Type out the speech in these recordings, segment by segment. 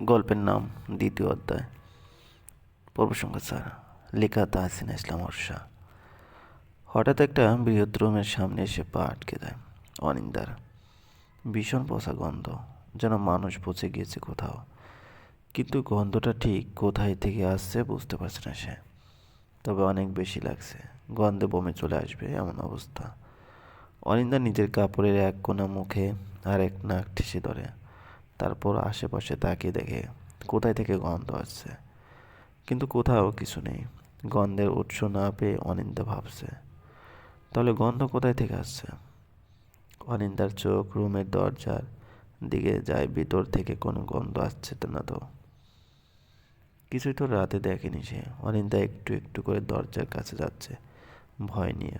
গল্পের নাম দ্বিতীয় অধ্যায়। পর্ব সংখ্যা চার। লেখা তাহসিনা ইসলাম অর্ষা হঠাৎ একটা বৃহৎ রুমের সামনে এসে পা আটকে দেয়। অনিন্দার। ভীষণ পচা গন্ধ, যেন মানুষ পচে গিয়েছে কোথাও। কিন্তু গন্ধটা ঠিক কোথায় থেকে আসছে বুঝতে পারছে না সে। তবে অনেক বেশি লাগছে। গন্ধে বমে চলে আসবে এমন অবস্থা। অনিন্দা নিজের কাপড়ের এক কোণা মুখে আর এক নাক ঠেসে ধরে। তারপর আশেপাশে তাকিয়ে দেখে, কোথায় থেকে গন্ধ আসছে? কিন্তু কোথাও কিছু নেই। গন্ধের উৎস না পেয়ে অনিন্দা ভাবছে, তাহলে গন্ধ কোথায় থেকে আসছে? অনিন্দার চোখ রুমের দরজার দিকে যায়, ভিতর থেকে কোনো গন্ধ আসছে তো না তো। কিছুই তো রাতে দেখেনি সে। অনিন্দা একটু একটু করে দরজার কাছে যাচ্ছে, ভয় নিয়ে।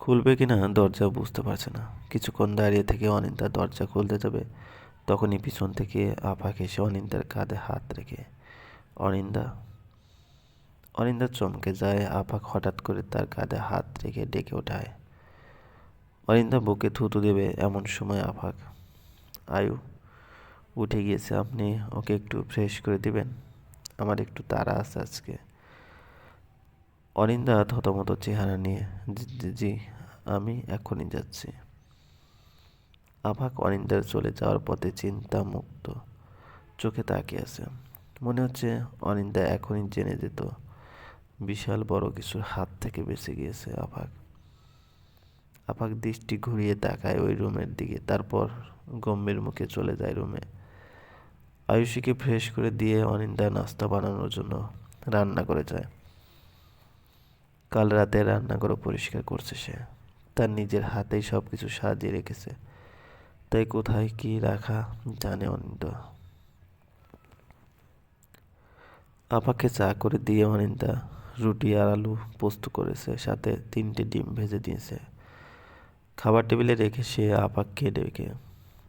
খুলবে কি না দরজা বুঝতে পারছে না। কিছুক্ষণ দাঁড়িয়ে থেকে অনিন্দা দরজা খুলতে যাবে। তখনই পিছন থেকে আপাক এসে অনিন্দার কাঁধে হাত রেখে, অনিন্দা। অনিন্দা চমকে যায়, আপাক হঠাৎ করে তার কাঁধে হাত রেখে ডেকে ওঠায়। অনিন্দা বুকে থুতু দেবে এমন সময় আপাক, আয়ু, উঠে গিয়েছে আপনি, ওকে একটু ফ্রেশ করে দিবেন? আমার একটু তাড়া আছে আজকে। অনিন্দা থতমত চেহারা নিয়ে, জি আমি এখনই যাচ্ছি। আভাক অনিন্দার চলে যাওয়ার পথে চিন্তা মুক্ত চোখে তাকিয়ে আছে। মনে হচ্ছে অনিন্দা এখনই জেনে যেত, বিশাল বড় কিছুর হাত থেকে বেঁচে গিয়েছে আভাক। আভাক দৃষ্টি ঘুরিয়ে তাকায় ওই রুমের দিকে, তারপর গম্ভীর মুখে চলে যায় রুমে। আয়ুষীকে ফ্রেশ করে দিয়ে অনিন্দা নাস্তা বানানোর জন্য রান্না করে যায়। কাল রাতে রান্নাঘরও পরিষ্কার করছে সে। তার নিজের হাতেই সব কিছু সাজিয়ে রেখেছে। তাই কোথায় কি রাখা জানে অনিন্দা। আপাকে চা করে দিয়ে অনিন্দা রুটি আর আলু পোস্ত করেছে, সাথে তিনটে ডিম ভেজে দিয়েছে। খাবার টেবিলে রেখে সে আপাককে ডেকে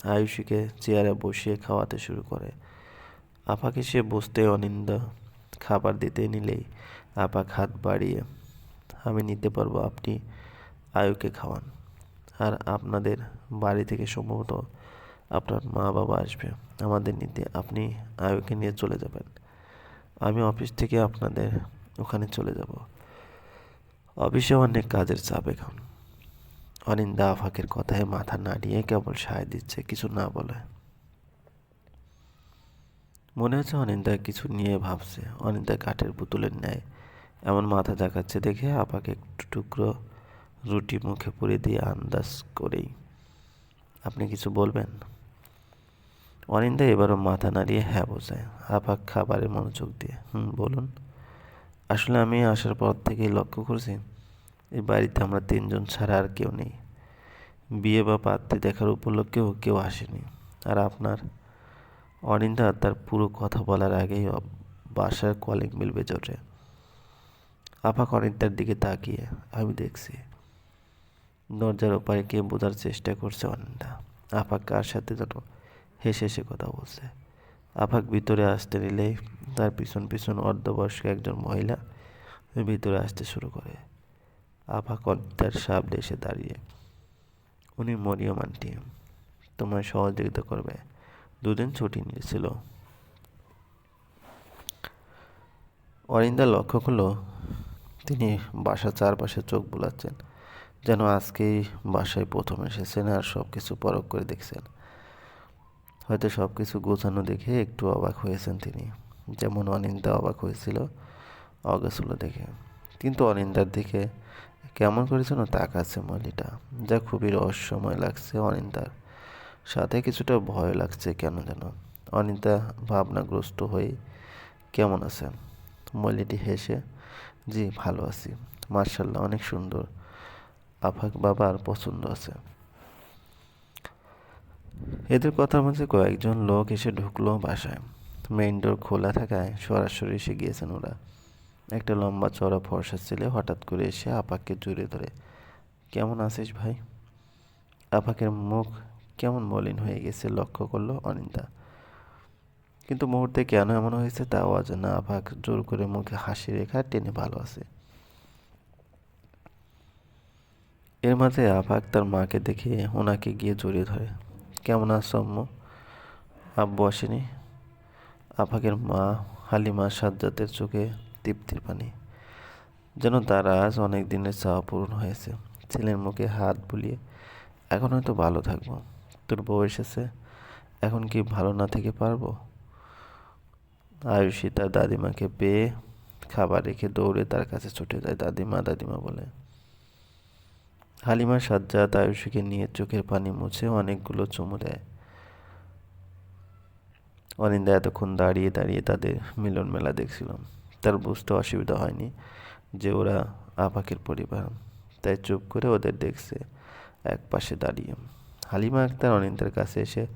আয়ুষীকে চেয়ারে বসিয়ে খাওয়াতে শুরু করে। আপাকে সে বসতে অনিন্দা খাবার দিতে নিলেই আপাক হাত বাড়িয়ে আমি নিতে পারব, আপনি আয়ুকে খাওয়ান। আর আপনাদের বাড়ি থেকে সম্ভবত আপনার মা বাবা আসবে আমাদের নিতে, আপনি আয়ুকে নিয়ে চলে যাবেন। আমি অফিস থেকে আপনাদের ওখানে চলে যাব। অফিসে অনেক কাজের চাপ এখন। অনিন্দা আফাকের কথায় মাথা নাড়িয়ে কেবল সায় দিচ্ছে, কিছু না বলে। মনে হচ্ছে অনিন্দা কিছু নিয়ে ভাবছে। অনিন্দা কাঠের পুতুলের ন্যায় এমন মাথা দেখাচ্ছে দেখে আপাকে একটু টুকরো রুটি মুখে পুরে দিয়ে আন্দাজ করেই। আপনি কিছু বলবেন? অনিন্দা এবারও মাথা নাড়িয়ে হ্যাঁ বোঝায় আপাক খাবারের মনোযোগ দিয়ে, হুম, বলুন। আসলে আমি আসার পর থেকেই লক্ষ্য করছি, এই বাড়িতে আমরা তিনজন ছাড়া আর কেউ নেই। বিয়ে বা পাত্রী দেখার উপলক্ষেও কেউ আসেনি। আর আপনার? অনিন্দা তার পুরো কথা বলার আগেই বাসার কলিং বিল বেজে ওঠে। আফাক অনিন্দার দিকে তাকিয়ে আমি দেখছি। দরজার ওপারে কে বোঝার চেষ্টা করছে অনিন্দা আফাক কার সাথে যেন হেসে হেসে কথা বলছে। আফাক ভিতরে আসতে নিলেই তার পিছন পিছন অর্ধবয়স্ক একজন মহিলা ভিতরে আসতে শুরু করে। আফাক অনিন্দার সামনে এসে দাঁড়িয়ে, উনি মরিয়ম আন্টি, তোমায় সহযোগিতা করবে। দুদিন ছুটি নিয়েছিল। অরিন্দা লক্ষ্য করল তিনি বাসার চারপাশে চোখ বোলাচ্ছেন যেন আজকেই বাসায় প্রথম এসেছেন আর সব কিছু পরখ করে দেখছেন। হয়তো সব কিছু গোছানো দেখে একটু অবাক হয়েছেন তিনি যেমন অনিন্দা অবাক হয়েছিল অগেছিল দেখে। কিন্তু অনিন্দার দিকে কেমন করে যেন তাকাচ্ছে মলিটা যা খুবই রহস্যময় লাগছে অনিন্দার সাথে কিছুটা ভয় লাগছে কেন যেন। অনিন্দা ভাবনাগ্রস্ত হয়ে কেমন আছেন? মলিটি হেসে জি, ভালো আছি। মার্শাল্লাহ অনেক সুন্দর। আফাক বাবার পছন্দ আছে। এদের কথার মাঝে কয়েকজন লোক এসে ঢুকলো বাসায়। মেইন ডোর খোলা থাকায় সরাসরি এসে গিয়েছেন ওরা। একটা লম্বা চড়া ফর্সা ছেলে হঠাৎ করে এসে আপাকে জুড়ে ধরে। কেমন আছিস ভাই? আপাকের মুখ কেমন মলিন হয়ে গেছে, লক্ষ্য করল অনিন্দা কিন্তু মুহূর্তে কেন এমন হয়েছে তাও অজানা আভাক জোর করে মুখে হাসি রেখা টেনে ভালো আছে। এর মাঝে আভাক তার মাকে দেখে ওনাকে গিয়ে জড়িয়ে ধরে। কেমন আছো আম্মু? আব্বু আসেনি। আফাকের মা হালিমা সাজ্জাদের চোখে তৃপ্তির পানি। যেন তার আজ অনেক দিনের চাওয়া পূরণ হয়েছে। ছেলের মুখে হাত বুলিয়ে এখন হয়তো ভালো থাকব। তোর বউ এসেছে। এখন কি ভালো না থেকে পারব? আয়ুষী তার দাদিমাকে পেয়ে খাবার রেখে দৌড়ে তার কাছে ছুটে যায়। দাদিমা দাদিমা বলে হালিমা সাজ্জাদ আয়ুষীকে নিয়ে চোখের পানি মুছে অনেকগুলো চুমু দেয়। অনিন্দা এতক্ষণ দাঁড়িয়ে দাঁড়িয়ে তাদের মিলন মেলা দেখছিল তার বুঝতে অসুবিধা হয়নি যে ওরা আপাকের পরিবার। তাই চুপ করে ওদের দেখছে এক পাশে দাঁড়িয়ে। হালিমা আক্তার অনিন্দার কাছে এসে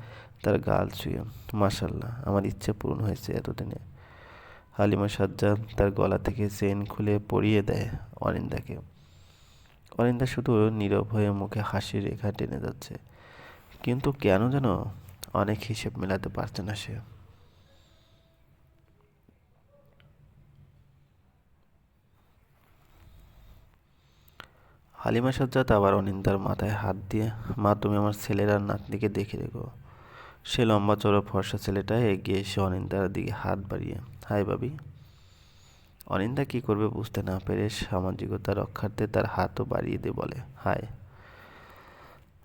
তার গাল ছুঁয়ে মাসাল্লাহ আমার ইচ্ছে পূরণ হয়েছে এতদিনে। হালিমা সাজ্জা তার গলা থেকে চেন খুলে পরিয়ে দেয় অনিন্দাকে অনিন্দা শুধু নীরব হয়ে মুখে হাসি রেখা টেনে যাচ্ছে। কিন্তু কেন যেন অনেক হিসেব মেলাতে পারছে না সে। হালিমা সাজ্জাদ আবার অনিন্দার মাথায় হাত দিয়ে মা তুমি আমার ছেলের নাতনিকে দেখে রেখো। সে লম্বা চড়ো ফর্সা ছেলেটা এগিয়ে এসে অনিন্দার দিকে হাত বাড়িয়ে, হাই বাবি অনিন্দা কি করবে বুঝতে না পেরে সামাজিকতা রক্ষার্থে তার হাতও বাড়িয়ে দিয়ে বলে, হাই।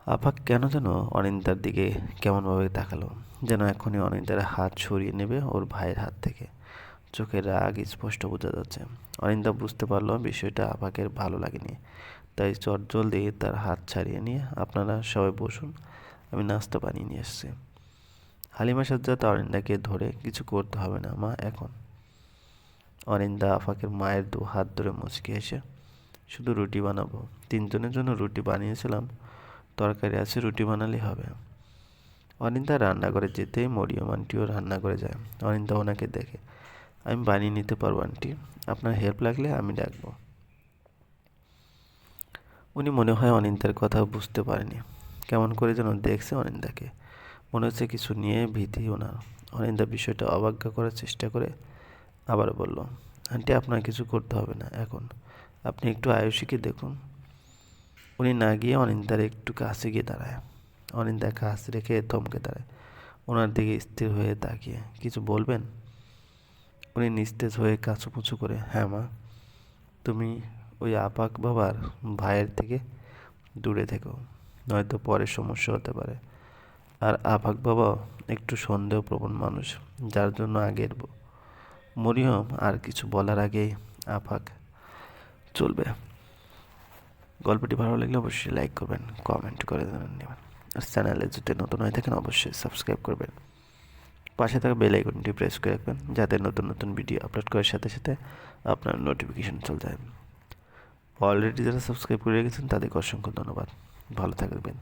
আপাক কেন যেন অনিন্দার দিকে কেমনভাবে তাকালো, যেন এখনই অনিন্দার হাত সরিয়ে নেবে ওর ভাইয়ের হাত থেকে। চোখের রাগ স্পষ্ট বোঝা যাচ্ছে। অনিন্দা বুঝতে পারল বিষয়টা আপাকের ভালো লাগেনি, তাই চটজল দিয়ে তার হাত ছাড়িয়ে নিয়ে, আপনারা সবাই বসুন, আমি নাস্তা বানিয়ে নিয়ে এসছি হালিমা সাজ্জাদ অরিন্দাকে ধরে কিছু করতে হবে না, মা, এখন। অরিন্দা আফাকের মায়ের দু হাত ধরে মুচকে এসে শুধু রুটি বানাবো। তিনজনের জন্য রুটি বানিয়েছিলাম। তরকারি আছে, রুটি বানালেই হবে। অনিন্দা রান্নাঘরে যেতেই মরিয়ম আন্টিও রান্না করে যায়। অনিন্দা ওনাকে দেখে, আমি বানিয়ে নিতে পারব, আন্টি। আপনার হেল্প লাগলে আমি ডাকবো। উনি মনে হয় অনিন্দার কথা বুঝতে পারেনি। কেমন করে যেন দেখছে অনিন্দাকে মনে হচ্ছে কিছু নিয়ে ভীতি ওনার অনিন্দা বিষয়টা অবজ্ঞা করার চেষ্টা করে আবার বলল, আন্টি, আপনার কিছু করতে হবে না, এখন। আপনি একটু আয়ুষীকে দেখুন। উনি না গিয়ে অনিন্দার একটু কাছে গিয়ে দাঁড়ায়। অনিন্দা কাছ রেখে থমকে দাঁড়ায়। ওনার দিকে স্থির হয়ে তাকিয়ে, কিছু বলবেন? উনি নিস্তেজ হয়ে কাছুপুছু করে হ্যাঁ মা। তুমি ওই আপাক বাবার ভাইয়ের থেকে দূরে থেকো। নয়তো পরে সমস্যা হতে পারে। আর আপাক বাবা একটু সন্দেহপ্রবণ মানুষ, যার জন্য আগের মরিয়ম আর কিছু বলার আগেই আফাক চলবে। গল্পটি ভালো লাগলে অবশ্যই লাইক করবেন কমেন্ট করে নেবেন। আর চ্যানেলে যদি নতুন হয়ে থাকেন, অবশ্যই সাবস্ক্রাইব করবেন। পাশে থাকা বেল আইকনটি প্রেস করে রাখবেন, যাতে নতুন নতুন ভিডিও আপলোড করার সাথে সাথে আপনার নোটিফিকেশন চলে যায়। অলরেডি যারা সাবস্ক্রাইব করে রেখেছেন, তাদেরকে অসংখ্য ধন্যবাদ। ভালো থাকবেন।